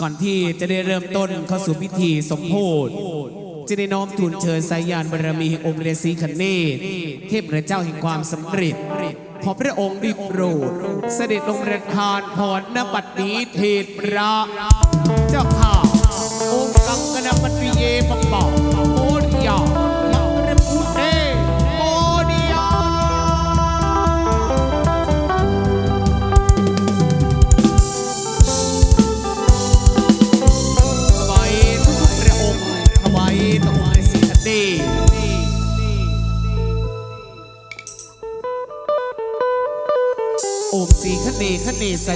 ก่อนที่จะได้เริ่มต้นเข้าสู่พิธีสมโพธิจะได้น้อมทูลเชิญสายยานบารมีองค์เรศีคเนตเทพพระเจ้าแห่งความสำเร็จ ขอพระองค์ได้โปรด เสด็จลงประทานพรณบัดนี้เทศพระเจ้าข้าองค์กังกนปฏิเยปปะโอดิยา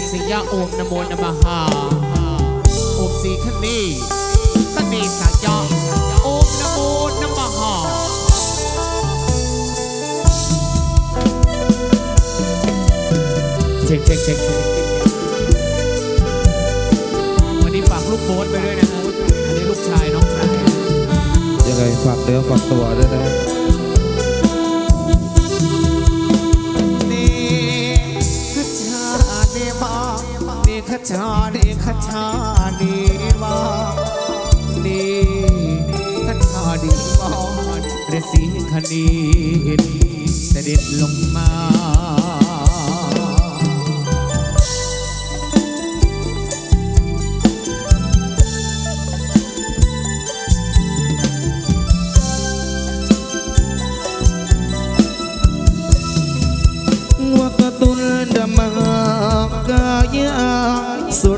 สัสยะโอมนโมนมหาโอมสีคเนคเนสัสยะโอมนโมนมหาเช็คเช็คเช็ควันนี้ฝากลูกโบ๊ทไปด้วยนะฮะอันนี้ลูกชายน้องชายยังไงฝากเนื้อฝากตัวด้วยนะ เนขชานีขชาเนมานีขชาเนมาเรสีคณีเสด็จลงมา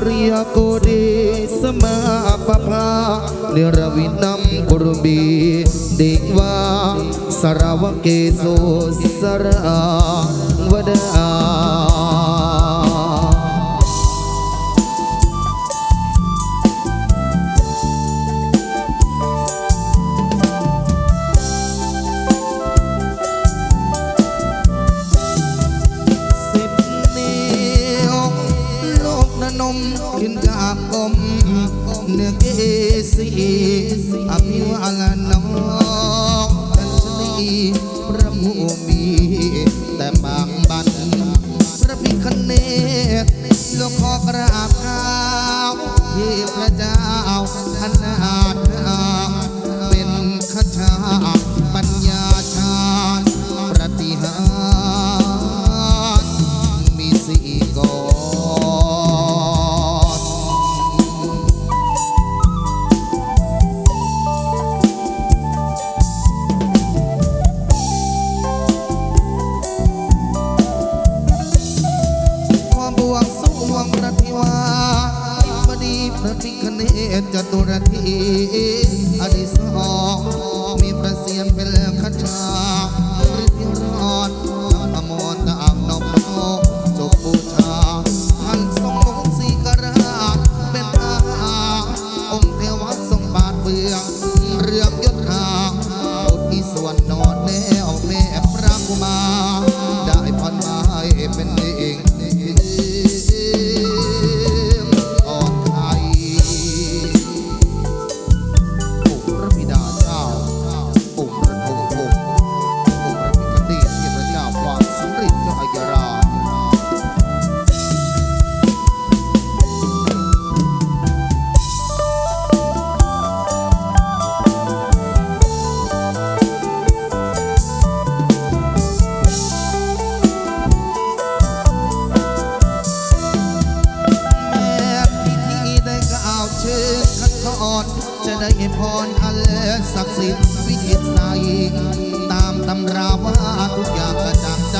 ริยโกเดสมาปภาเนรวินัมกุรุบีเด็กวาสารวเกโสสราวดา ทอดจะได้พรอันศักดิ์สิทธิ์วิจิตรใสตามตำราว่าทุกอย่างกระจ่างใจ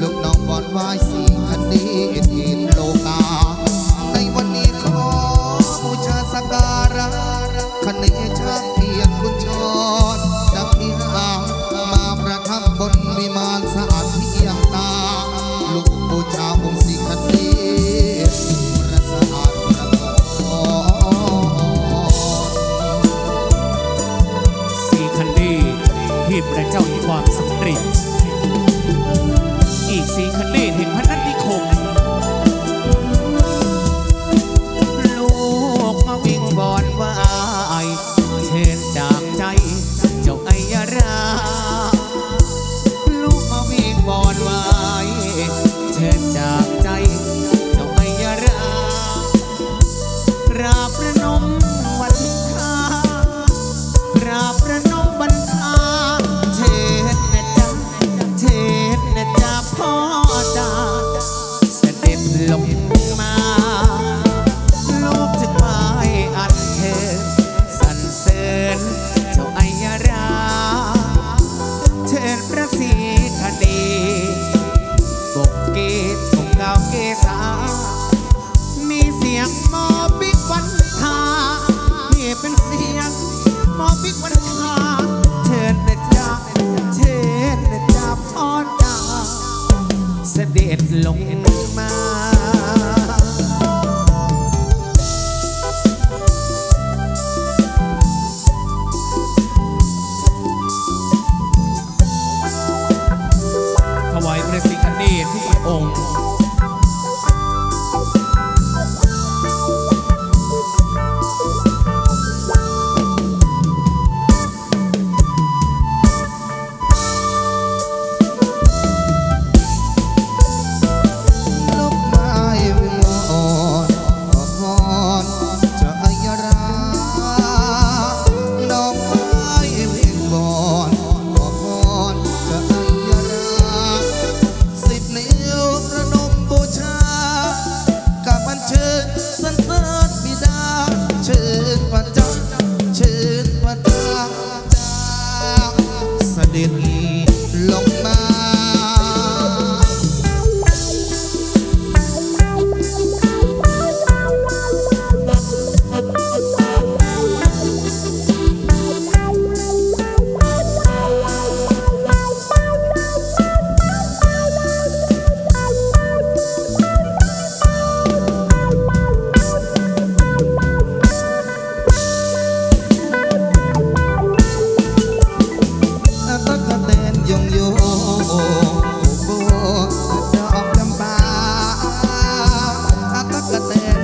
ลูกน้องบอนไหว้สี่คันนี้ทินโลกา ในวันนี้ขอบูชาสักการะคันนี้ นจาก เด็ดลง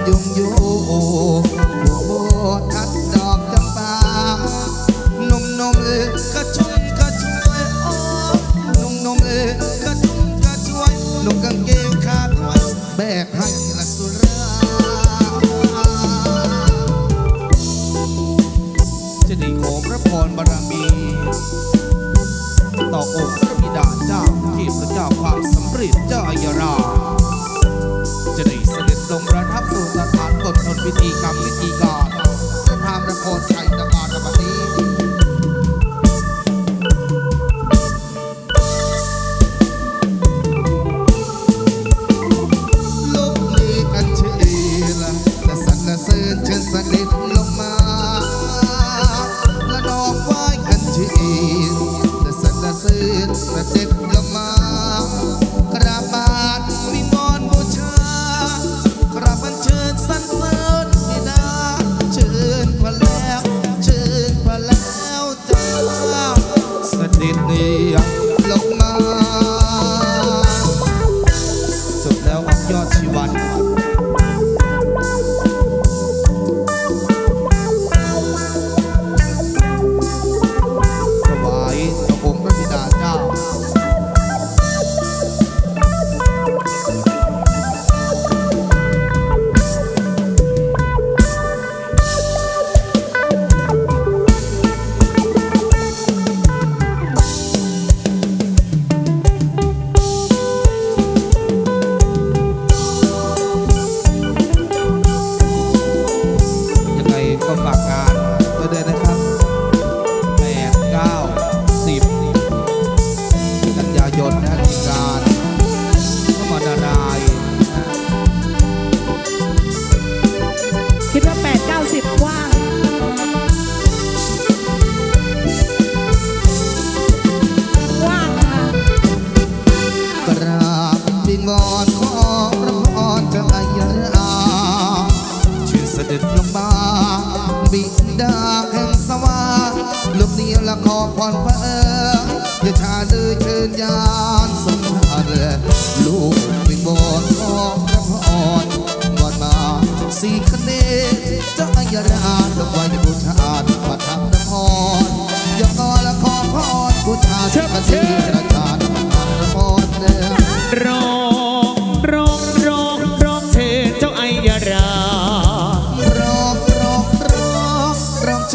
ยุงอยู่ผู้โบทัดดอกจำปาหนุ่มนมเอ้ยกระชุ่มกระชวยโอ้หนุ่มนมเอ้ยกระชุ่มกระชวยหนุ่มกางเกงขาดไว้แบกให้ละสุราจะได้ขอพระพรบารมี ต่อองค์พระบิดาเจ้าที่พระเจ้าความสำเร็จเจ้าอัยราจะได้เสด็จลงประ พิธีกรรมพิธีกร บแ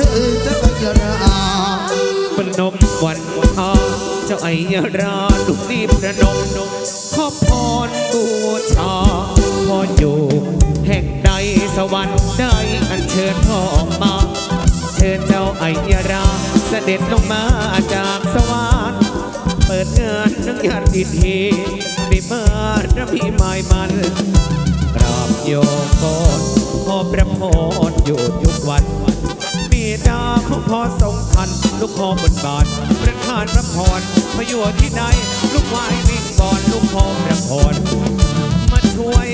ชื่อเจ้าอัยราปนมวันทาเจ้าไอยาราลูกนี่ประนมขอพรบูชาพรอยู่ แห่งใดสวรรค์ได้อันเชิญพ่อมา เชิญเจ้าไอยาราเสด็จลงมาจากสวรรค์เปิดงานนักญาติทีได้มาระพีหมายมันกราบโยก่อนขอประพรอยู่ทุกวัน มีดาของพ่อทรงทัน ลูกพ่อบนบานประทานพระพรมาอยู่ที่ใดลูกไหววิ่งก่อนลูกพ่อประพรมาช่วย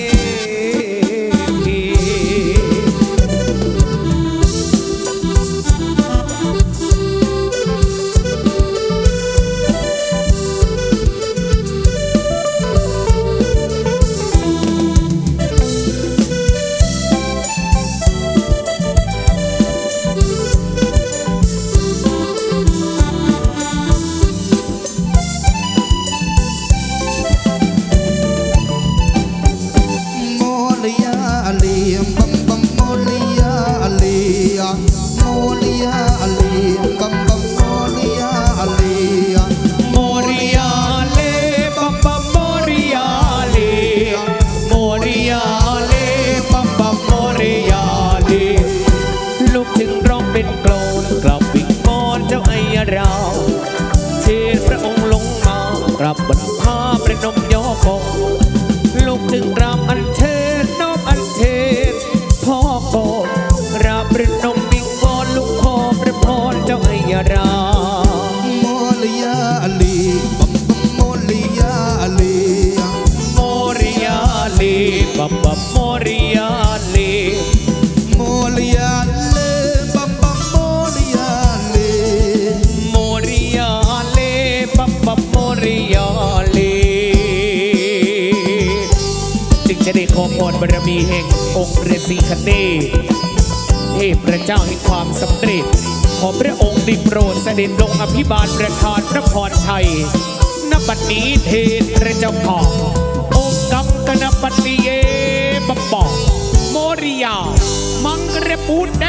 ประนมยอกองลูกจึงกราบอันเชิญน้อมอันเชิญพ่อโกกราบประนมวิงวอนลูกขอพระพรเจ้าไอยาราโมลิยาเลียบัมบัมโมลิยาเลียโมริยาลีบับบับโม พรบารมีแห่งองค์ฤาษีคเนเทพเจ้าแห่งความสำเร็จ ขอพระองค์ได้โปรดเสด็จลงอภิบาลประทานพระพรชัยนบัดนี้เทพระเจ้าขอองค์กัมกนปฏิเยบปอโมริยา มังกรปูดแด